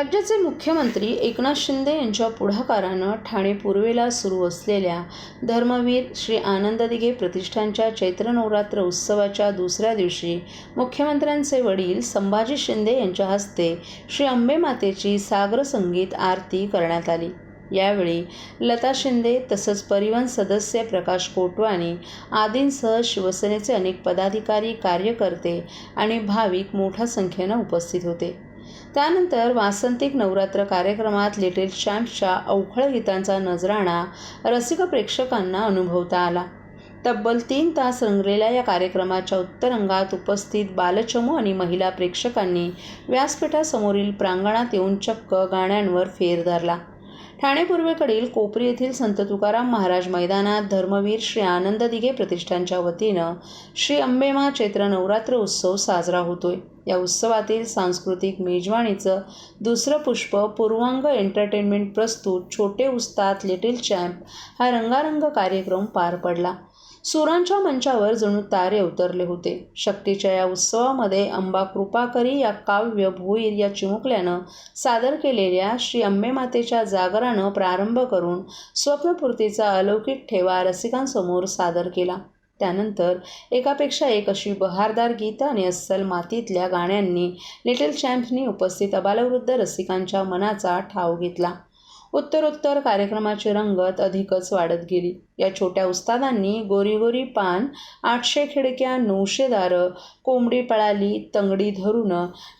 राज्याचे मुख्यमंत्री एकनाथ शिंदे यांच्या पुढाकारानं ठाणे पूर्वेला सुरू असलेल्या धर्मवीर श्री आनंद दिघे प्रतिष्ठानच्या चैत्र नवरात्र उत्सवाच्या दुसऱ्या दिवशी मुख्यमंत्र्यांचे वडील संभाजी शिंदे यांच्या हस्ते श्री अंबे मातेची सागर संगीत आरती करण्यात आली. यावेळी लता शिंदे तसंच परिवहन सदस्य प्रकाश कोटवाणी आदींसह शिवसेनेचे अनेक पदाधिकारी कार्यकर्ते आणि भाविक मोठ्या संख्येनं उपस्थित होते. त्यानंतर वासंतिक नवरात्र कार्यक्रमात लिटिल चॅम्प्सच्या अवखळ गीतांचा नजराणा रसिक प्रेक्षकांना अनुभवता आला. तब्बल तीन तास रंगलेल्या या कार्यक्रमाच्या उत्तरंगात उपस्थित बालचमू आणि महिला प्रेक्षकांनी व्यासपीठासमोरील प्रांगणात येऊन चक्क गाण्यांवर फेर धरला. ठाणे पूर्वेकडील कोपरी येथील संत तुकाराम महाराज मैदानात धर्मवीर श्री आनंद दिघे प्रतिष्ठानच्या वतीनं श्री अंबेमा चैत्र नवरात्र उत्सव साजरा होतोय. या उत्सवातील सांस्कृतिक मेजवानीचं दुसरं पुष्प पूर्वांग एंटरटेनमेंट प्रस्तुत छोटे उस्ताद लिटिल चॅम्प हा रंगारंग कार्यक्रम पार पडला. सुरांच्या मंचावर जणू तारे उतरले होते. शक्तीच्या या उत्सवामध्ये अंबा कृपाकरी या काव्य भोईर या चिमुकल्यानं सादर केलेल्या श्री अंबेमातेच्या जागरानं प्रारंभ करून स्वप्नपूर्तीचा अलौकिक ठेवा रसिकांसमोर सादर केला. त्यानंतर एकापेक्षा एक अशी बहारदार गीतं आणि अस्सल मातीतल्या गाण्यांनी लिटिल चॅम्प्सनी उपस्थित अबालवृद्ध रसिकांच्या मनाचा ठाव घेतला. उत्तरोत्तर कार्यक्रमाची रंगत अधिकच वाढत गेली. या छोट्या उस्तादांनी गोरी गोरी पान आठशे खिडक्या नऊशे दारं कोंबडी पळाली तंगडी धरून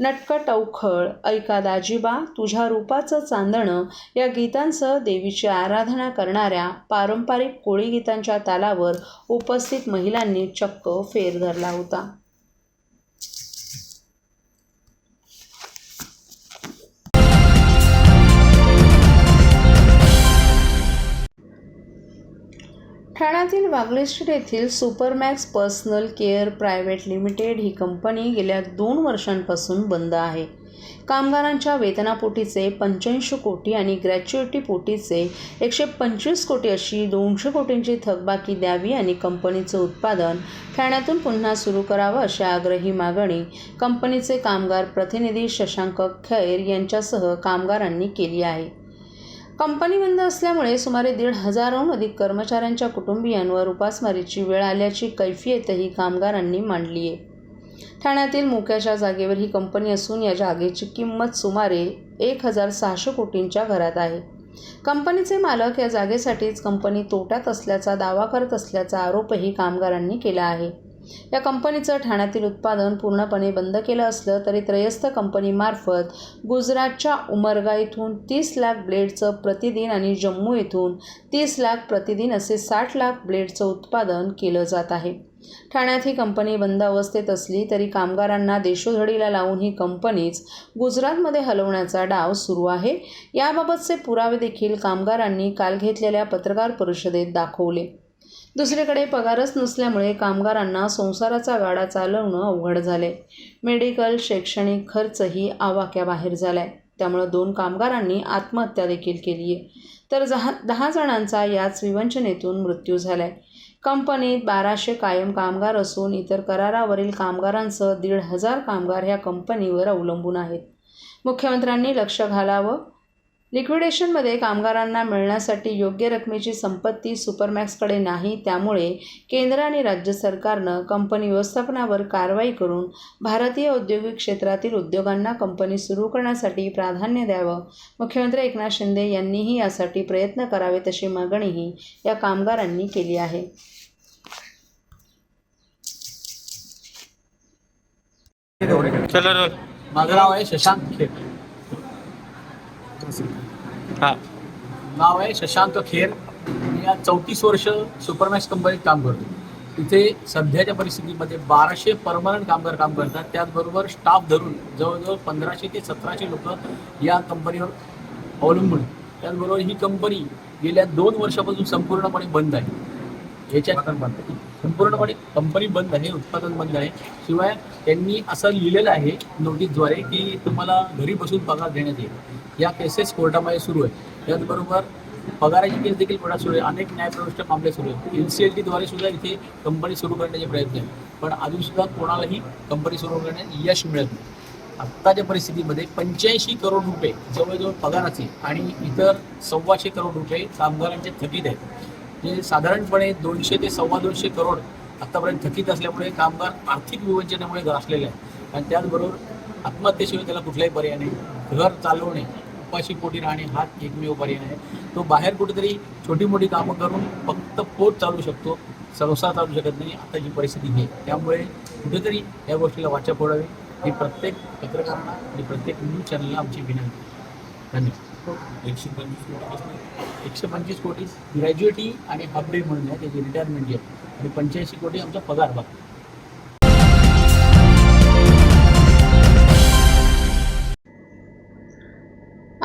नटकट अवखळ ऐका दाजीबा तुझ्या रूपाचं चांदणं या गीतांसह देवीची आराधना करणाऱ्या पारंपरिक कोळी गीतांच्या तालावर उपस्थित महिलांनी चक्क फेर धरला होता. ठाण्यातील वागले स्ट्रीट येथील Supermax personal care private limited ही कंपनी गेल्या दोन वर्षांपासून बंद आहे. कामगारांच्या वेतनापोटीचे पंच्याऐंशी कोटी आणि ग्रॅच्युएटी पोटीचे एकशे पंचवीस कोटी अशी दोनशे कोटींची थकबाकी द्यावी आणि कंपनीचं उत्पादन ठाण्यातून पुन्हा सुरू करावं अशी आग्रही मागणी कंपनीचे कामगार प्रतिनिधी शशांक खैर यांच्यासह कामगारांनी केली आहे. कंपनी बंद असल्यामुळे सुमारे दीड हजारहून अधिक कर्मचाऱ्यांच्या कुटुंबियांवर उपासमारीची वेळ आल्याची कैफियतही कामगारांनी मांडली आहे. ठाण्यातील मोक्याच्या जागेवर ही कंपनी असून या जागेची किंमत सुमारे एक हजार सहाशे कोटींच्या घरात आहे. कंपनीचे मालक या जागेसाठीच कंपनी तोट्यात असल्याचा दावा करत असल्याचा आरोपही कामगारांनी केला आहे. या कंपनीचं ठाण्यातील उत्पादन पूर्णपणे बंद केलं असलं तरी त्रयस्थ कंपनीमार्फत गुजरातच्या उमरगा इथून तीस लाख ब्लेडचं प्रतिदिन आणि जम्मू येथून तीस लाख प्रतिदिन असे साठ लाख ब्लेडचं उत्पादन केलं जात आहे. ठाण्यात ही कंपनी बंद अवस्थेत असली तरी कामगारांना देशोधडीला लावून ही कंपनीच गुजरातमध्ये हलवण्याचा डाव सुरू आहे. याबाबतचे पुरावे देखील कामगारांनी काल घेतलेल्या पत्रकार परिषदेत दाखवले. दुसरीकडे पगारच नसल्यामुळे कामगारांना संसाराचा गाडा चालवणं अवघड झाले मेडिकल शैक्षणिक खर्चही आवाक्याबाहेर झालाय. त्यामुळं दोन कामगारांनी आत्महत्या देखील केली आहे तर जहा दहा जणांचा याच विवंचनेतून मृत्यू झालाय. कंपनीत बाराशे कायम कामगार असून इतर करारावरील कामगारांसह दीड हजार कामगार ह्या कंपनीवर अवलंबून आहेत. मुख्यमंत्र्यांनी लक्ष घालावं लिक्विडेशनमध्ये कामगारांना मिळण्यासाठी योग्य रकमेची संपत्ती सुपरमॅक्सकडे नाही त्यामुळे केंद्र आणि राज्य सरकारनं कंपनी व्यवस्थापनावर कारवाई करून भारतीय औद्योगिक क्षेत्रातील उद्योगांना कंपनी सुरू करण्यासाठी प्राधान्य द्यावं. मुख्यमंत्री एकनाथ शिंदे यांनीही यासाठी प्रयत्न करावेत अशी मागणीही या कामगारांनी केली आहे. माझं नाव आहे शशांक हा. नाव आहे शशांक खेर. मी या चौतीस वर्ष सुपरमॅक्स कंपनीत काम करतो. तिथे सध्याच्या परिस्थितीमध्ये बाराशे परमनंट कामगार काम करतात. त्याचबरोबर स्टाफ धरून जवळजवळ पंधराशे ते सतराशे लोक या कंपनीवर अवलंबून त्याचबरोबर ही कंपनी गेल्या दोन वर्षापासून संपूर्णपणे बंद आहे. याच्यात संपूर्णपणे कंपनी बंद आहे उत्पादन बंद आहे. शिवाय त्यांनी असं लिहिलेलं आहे नोटीसद्वारे की तुम्हाला घरी बसून पगार देण्यात येईल. या केसेस कोर्टामध्ये सुरू आहे. त्याचबरोबर पगाराची केस देखील कोर्टात सुरू आहे. अनेक न्यायप्रविष्ट मामले सुरू आहेत. एन सी एल टीद्वारे सुद्धा इथे कंपनी सुरू करण्याचे प्रयत्न आहे पण अजूनसुद्धा कोणालाही कंपनी सुरू करण्यात यश मिळत नाही. आत्ताच्या परिस्थितीमध्ये पंच्याऐंशी करोड रुपये जवळजवळ पगाराचे आणि इतर सव्वाशे करोड रुपये कामगारांचे थकीत आहेत. जे साधारणपणे दोनशे ते सव्वा दोनशे करोड आत्तापर्यंत थकीत असल्यामुळे कामगार आर्थिक विवंचनामुळे ग्रासलेले आहेत. आणि त्याचबरोबर आत्महत्येशिवाय त्याला कुठलाही पर्याय नाही. घर चालवणे उपाशी पोटी राहणे हा एकमेव पर्याय आहे. तो बाहेर कुठेतरी छोटी मोठी कामं करून फक्त पोट चालू शकतो संसार चालू शकत नाही आता जी परिस्थिती आहे. त्यामुळे कुठेतरी या गोष्टीला वाचा फोडावी. ही प्रत्येक पत्रकारांना आणि प्रत्येक न्यूज चॅनलला आमची विनंती धन्यवाद. एकशे पंचवीस एकशे पंचवीस कोटी. ग्रॅज्युएटी आणि हाफ डे म्हणून आहे त्याची रिटायरमेंट आहे. आणि पंच्याऐंशी कोटी आमचा पगार बघा.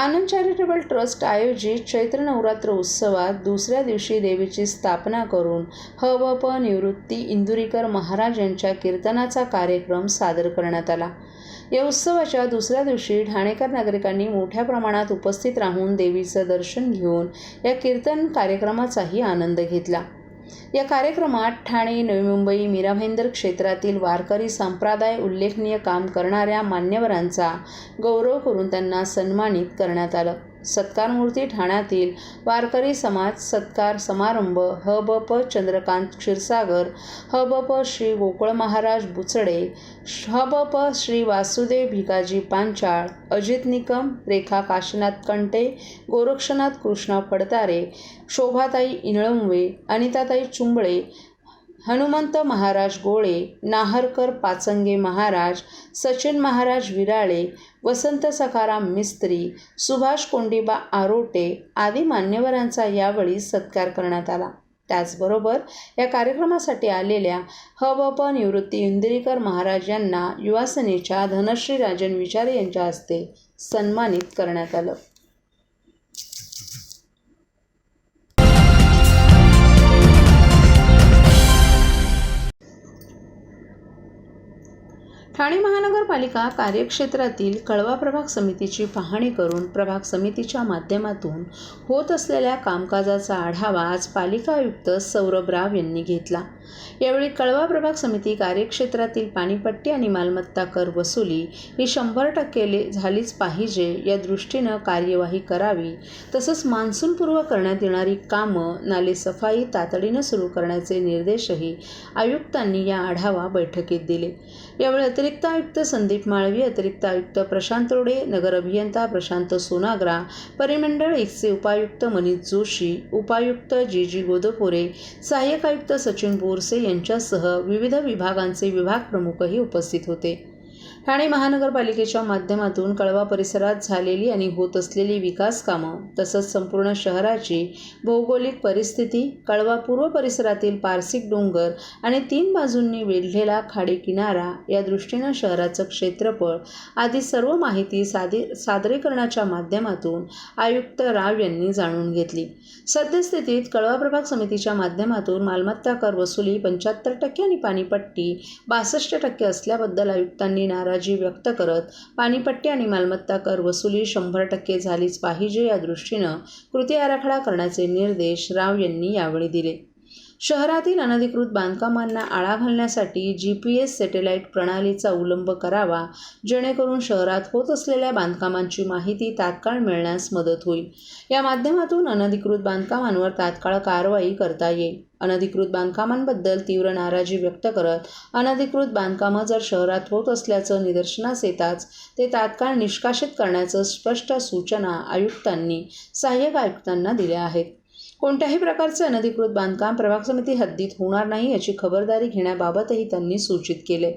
आनंद चॅरिटेबल ट्रस्ट आयोजित चैत्र नवरात्र उत्सवात दुसऱ्या दिवशी देवीची स्थापना करून ह व प निवृत्ती इंदुरीकर महाराज यांच्या कीर्तनाचा कार्यक्रम सादर करण्यात आला. या उत्सवाच्या दुसऱ्या दिवशी ठाणेकर नागरिकांनी मोठ्या प्रमाणात उपस्थित राहून देवीचं दर्शन घेऊन या कीर्तन कार्यक्रमाचाही आनंद घेतला. या कार्यक्रमात ठाणे नवी मुंबई मीरा भाईंदर क्षेत्रातील वारकरी संप्रदाय उल्लेखनीय काम करणाऱ्या मान्यवरांचा गौरव करून त्यांना सन्मानित करण्यात आलं. सत्कारमूर्ती ठाण्यातील वारकरी समाज सत्कार समारंभ ह ब प चंद्रकांत क्षीरसागर ह ब प श्री गोकुळ महाराज बुचडे ह ब प श्री वासुदेव भिकाजी पांचाळ अजित निकम रेखा काशीनाथ कंटे गोरक्षनाथ कृष्णा फडतारे शोभाताई इनळंवे अनिताताई चुंबळे हनुमंत महाराज गोळे नाहरकर पाचंगे महाराज सचिन महाराज विराळे वसंत सखाराम मिस्त्री सुभाष कोंडिबा आरोटे आदी मान्यवरांचा यावेळी सत्कार करण्यात आला. त्याचबरोबर या कार्यक्रमासाठी आलेल्या ह निवृत्ती इंदिरीकर महाराज यांना युवासेनेच्या धनश्री राजन विचारे यांच्या हस्ते सन्मानित करण्यात आलं. ठाणे महानगरपालिका कार्यक्षेत्रातील कळवा प्रभाग समितीची पाहणी करून प्रभाग समितीच्या माध्यमातून होत असलेल्या कामकाजाचा आढावा आज पालिका आयुक्त सौरभ राव यांनी घेतला. यावेळी कळवा प्रभाग समिती कार्यक्षेत्रातील पाणीपट्टी आणि मालमत्ता कर वसुली ही शंभर टक्के झालीच पाहिजे या दृष्टीनं कार्यवाही करावी. तसंच मान्सूनपूर्व करण्यात येणारी कामं नालेसफाई तातडीनं सुरू करण्याचे निर्देशही आयुक्तांनी या आढावा बैठकीत दिले. यावेळी अतिरिक्त आयुक्त संदीप माळवी अतिरिक्त आयुक्त प्रशांत रोडे नगर अभियंता प्रशांत सोनाग्रा परिमंडळ एकचे उपायुक्त मनीष जोशी उपायुक्त जी जी गोदपुरे सहाय्यक आयुक्त सचिन बोरसे यांच्यासह विविध विभागांचे विभाग प्रमुखही उपस्थित होते. ठाणे महानगरपालिकेच्या माध्यमातून कळवा परिसरात झालेली आणि होत असलेली विकास कामं तसंच संपूर्ण शहराची भौगोलिक परिस्थिती कळवा पूर्व परिसरातील पारसिक डोंगर आणि तीन बाजूंनी वेढलेला खाडी किनारा या दृष्टीनं शहराचं क्षेत्रफळ आदी सर्व माहिती सादी सादरीकरणाच्या माध्यमातून आयुक्त राव यांनी जाणून घेतली. सद्यस्थितीत कळवा प्रभाग समितीच्या माध्यमातून मालमत्ता कर वसुली पंच्याहत्तर टक्के आणि पाणीपट्टी बासष्ट टक्के असल्याबद्दल आयुक्तांनी नाराज व्यक्त करत पाणीपट्टी आणि मालमत्ता कर वसुली शंभर टक्के झालीच पाहिजे या दृष्टीनं कृती आराखडा करण्याचे निर्देश राव यांनी यावेळी दिले. शहरातील अनधिकृत बांधकामांना आळा घालण्यासाठी जी पी एस सॅटेलाईट प्रणालीचा अवलंब करावा जेणेकरून शहरात होत असलेल्या बांधकामांची माहिती तात्काळ मिळण्यास मदत होईल. या माध्यमातून अनधिकृत बांधकामांवर तात्काळ कारवाई करता येईल. अनधिकृत बांधकामांबद्दल तीव्र नाराजी व्यक्त करत अनधिकृत बांधकामं जर शहरात होत असल्याचं निदर्शनास येताच ते तात्काळ निष्कासित करण्याचं स्पष्ट सूचना आयुक्तांनी सहाय्यक आयुक्तांना दिल्या आहेत. कोणत्याही प्रकारचे अनधिकृत बांधकाम प्रभाग समिती हद्दीत होणार नाही याची खबरदारी घेण्याबाबतही त्यांनी सूचित केले.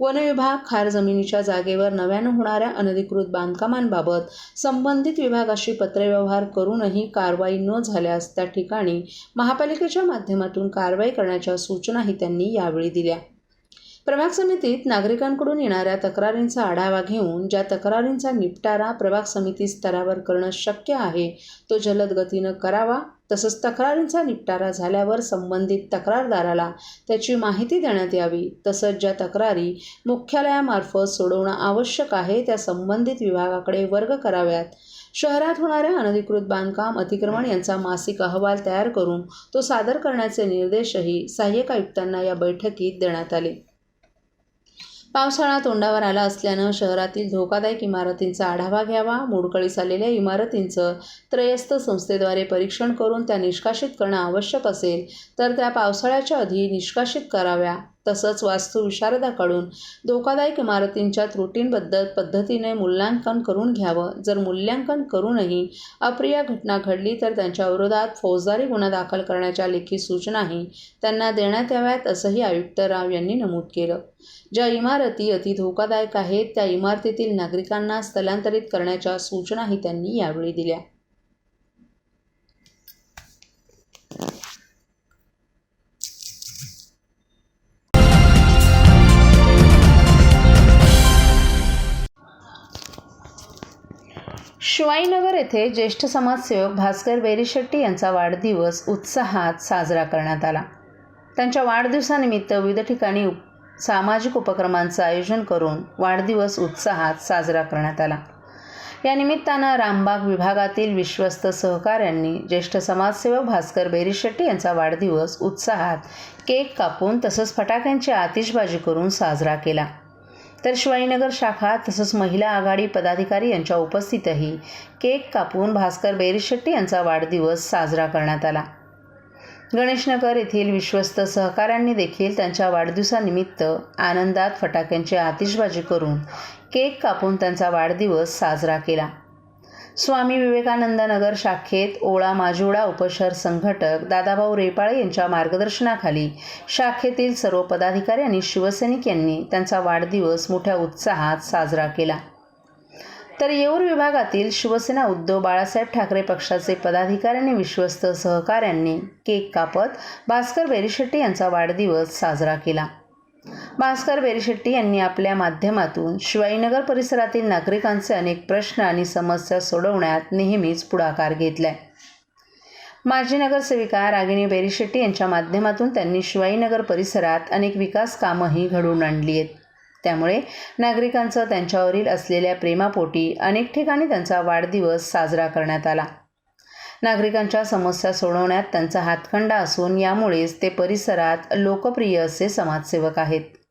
वन विभाग खार जमिनीच्या जागेवर नव्यानं होणाऱ्या अनधिकृत बांधकामांबाबत संबंधित विभागाशी पत्रव्यवहार करूनही कारवाई न झाल्यास त्या ठिकाणी महापालिकेच्या माध्यमातून कारवाई करण्याच्या सूचनाही त्यांनी यावेळी दिल्या. प्रभाग समितीत नागरिकांकडून येणाऱ्या तक्रारींचा आढावा घेऊन ज्या तक्रारींचा निपटारा प्रभाग समिती स्तरावर करणं शक्य आहे तो जलद गतीनं करावा. तसंच तक्रारींचा निपटारा झाल्यावर संबंधित तक्रारदाराला त्याची माहिती देण्यात यावी. तसंच ज्या तक्रारी मुख्यालयामार्फत सोडवणं आवश्यक आहे त्या संबंधित विभागाकडे वर्ग कराव्यात. शहरात होणाऱ्या अनधिकृत बांधकाम अतिक्रमण यांचा मासिक अहवाल तयार करून तो सादर करण्याचे निर्देशही सहाय्यक आयुक्तांना या बैठकीत देण्यात आले. पावसाळा तोंडावर आला असल्यानं शहरातील धोकादायक इमारतींचा आढावा घ्यावा मोडकळीस आलेल्या इमारतींचं त्रयस्थ संस्थेद्वारे परीक्षण करून त्या निष्कासित करणं आवश्यक असेल तर त्या पावसाळ्याच्या आधी निष्कासित कराव्या तसंच वास्तुविशारदाकडून धोकादायक इमारतींच्या त्रुटींबद्दल पद्धतीने मूल्यांकन करून घ्यावं. जर मूल्यांकन करूनही अप्रिय घटना घडली तर त्यांच्या विरोधात फौजदारी गुन्हा दाखल करण्याच्या लेखी सूचनाही त्यांना देण्यात याव्यात असंही आयुक्त राव यांनी नमूद केलं. ज्या इमारती अति धोकादायक आहेत त्या इमारतीतील नागरिकांना स्थलांतरित करण्याच्या सूचनाही त्यांनी यावेळी दिल्या. शिवाईनगर येथे ज्येष्ठ समाजसेवक भास्कर बेरीशेट्टी यांचा वाढदिवस उत्साहात साजरा करण्यात आला. त्यांच्या वाढदिवसानिमित्त विविध ठिकाणी सामाजिक उपक्रमांचं आयोजन करून वाढदिवस उत्साहात साजरा करण्यात आला. या निमित्तानं रामबाग विभागातील विश्वस्त सहकाऱ्यांनी ज्येष्ठ समाजसेवक भास्कर बेरीशेट्टी यांचा वाढदिवस उत्साहात केक कापून तसंच फटाक्यांची आतिषबाजी करून साजरा केला. तर शिवाजीनगर शाखा तसंच महिला आघाडी पदाधिकारी यांच्या उपस्थितही केक कापून भास्कर बेरीशेट्टी यांचा वाढदिवस साजरा करण्यात आला. गणेशनगर येथील विश्वस्त सहकाऱ्यांनी देखील त्यांच्या वाढदिवसानिमित्त आनंदात फटाक्यांची आतिषबाजी करून केक कापून त्यांचा वाढदिवस साजरा केला. स्वामी विवेकानंद नगर शाखेत ओळा माजिवडा उपशहर संघटक दादाभाऊ रेपाळे यांच्या मार्गदर्शनाखाली शाखेतील सर्व पदाधिकारी आणि शिवसैनिक यांनी त्यांचा वाढदिवस मोठ्या उत्साहात साजरा केला. तर येऊर विभागातील शिवसेना उद्धव बाळासाहेब ठाकरे पक्षाचे पदाधिकारी आणि विश्वस्त सहकाऱ्यांनी केक कापत भास्कर बेरीशेट्टी यांचा वाढदिवस साजरा केला. भास्कर बेरीशेट्टी यांनी आपल्या माध्यमातून शिवाईनगर परिसरातील नागरिकांचे अनेक प्रश्न आणि समस्या सोडवण्यात नेहमीच पुढाकार घेतलाय. माजी नगरसेविका रागिणी बेरीशेट्टी यांच्या माध्यमातून त्यांनी शिवाईनगर परिसरात अनेक विकास कामंही घडवून आणली आहेत. त्यामुळे नागरिकांचं त्यांच्यावरील असलेल्या प्रेमापोटी अनेक ठिकाणी त्यांचा वाढदिवस साजरा करण्यात आला. नागरिकांच्या समस्या सोडवण्यात त्यांचा हातखंडा असून यामुळेच ते परिसरात लोकप्रिय असे समाजसेवक आहेत.